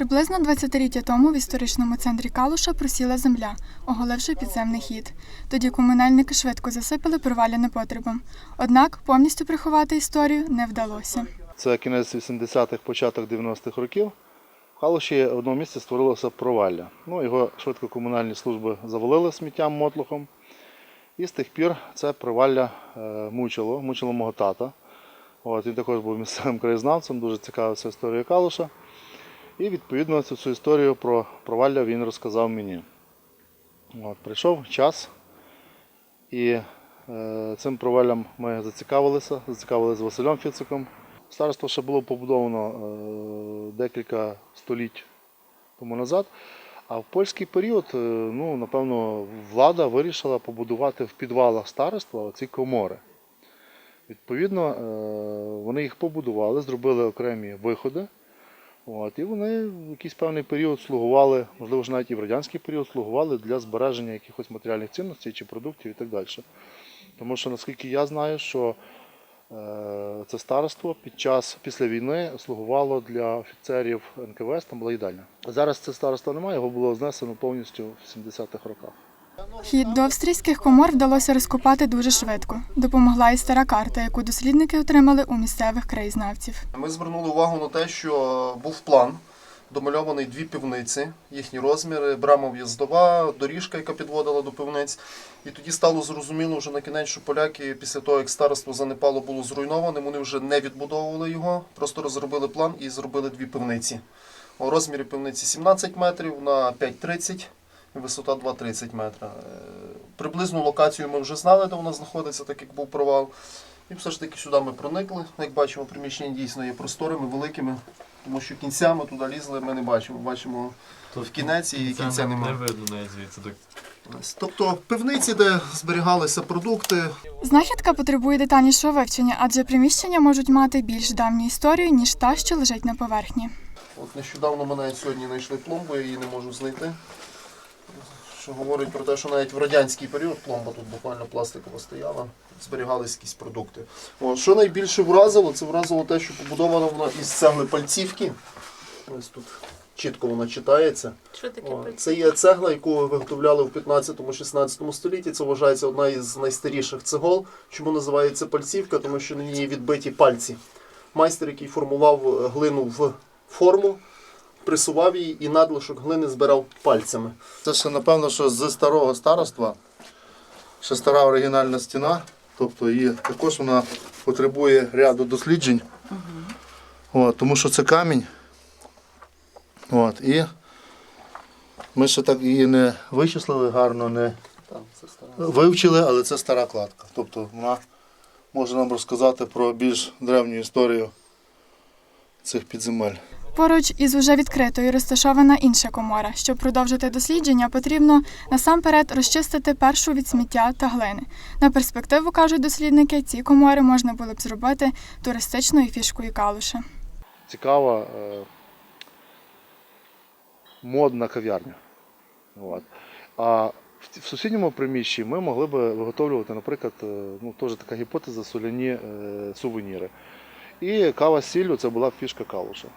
Приблизно 20-ліття тому в історичному центрі Калуша просіла земля, оголивши підземний хід. Тоді комунальники швидко засипали провалля непотребом. Однак повністю приховати історію не вдалося. Це кінець 80-х, початок 90-х років. В Калуші в одному місці створилося провалля. Ну, його швидко комунальні служби завалили сміттям мотлохом. І з тих пір це провалля е, мучило, мучило мого тата. От, він також був місцевим краєзнавцем, дуже цікавився історією Калуша. І відповідно цю, цю історію про провалля він розказав мені. От, прийшов час, і е, цим проваллям ми зацікавилися, зацікавилися з Василем Фіциком. Староство ще було побудовано е, декілька століть тому назад. А в польський період, е, ну, напевно, влада вирішила побудувати в підвалах староства ці комори. Відповідно, е, вони їх побудували, зробили окремі виходи. От, і вони в якийсь певний період слугували, можливо, ж навіть і в радянський період слугували для збереження якихось матеріальних цінностей чи продуктів і так далі. Тому що, наскільки я знаю, що е, це староство під час після війни слугувало для офіцерів НКВС, там була їдальня. Зараз це староство немає, його було знесено повністю в 70-х роках. Хід до австрійських комор вдалося розкопати дуже швидко. Допомогла і стара карта, яку дослідники отримали у місцевих краєзнавців. Ми звернули увагу на те, що був план, домальований дві пивниці, їхні розміри, брама в'їздова, доріжка, яка підводила до пивниць. І тоді стало зрозуміло вже на кінець, що поляки після того, як староство занепало було зруйноване, вони вже не відбудовували його, просто розробили план і зробили дві пивниці. У розмірі пивниці 17 метрів на 5,30 і висота 2,30 метра. Е, Приблизну локацію ми вже знали, де вона знаходиться, так як був провал. І все ж таки сюди ми проникли. Як бачимо, приміщення дійсно є просторими, великими, тому що кінця ми туди лізли, ми не бачимо. Бачимо в кінець і кінця немає. не видно навіть звідси. Так. Тобто пивниці, де зберігалися продукти, Знахідка потребує детальнішого вивчення, адже приміщення можуть мати більш давню історію, ніж та, що лежить на поверхні. От нещодавно навіть сьогодні знайшли пломбу, я її не можу знайти. Що говорить про те, що навіть в радянський період пломба тут буквально пластикова стояла, зберігались якісь продукти. О, що найбільше вразило, це вразило те, що побудована вона із цегли пальцівки. Ось тут чітко вона читається. Що таке О. Це є цегла, яку виготовляли в 15-16 столітті. Це вважається одна із найстаріших цегол. Чому називається пальцівка? Тому що на ній відбиті пальці. Майстер, який формував глину в форму, присував її і надлишок глини збирав пальцями. Це ще напевно, що з старого староства, ще стара оригінальна стіна, тобто її також вона потребує ряду досліджень. От, тому що це камінь. От, і ми ще так її не вичислили гарно, не Там, це стара. вивчили, але це стара кладка. Тобто вона може нам розказати про більш древню історію цих підземель. Поруч із уже відкритою розташована інша комора. Щоб продовжити дослідження, потрібно насамперед розчистити першу від сміття та глини. На перспективу кажуть дослідники, ці комори можна було б зробити туристичною фішкою калуша. цікава е, модна кав'ярня. А в, в сусідньому приміщенні ми могли б виготовлювати, наприклад, е, ну, теж така гіпотеза, соляні е, сувеніри. І кава з сіллю це була фішка калуша.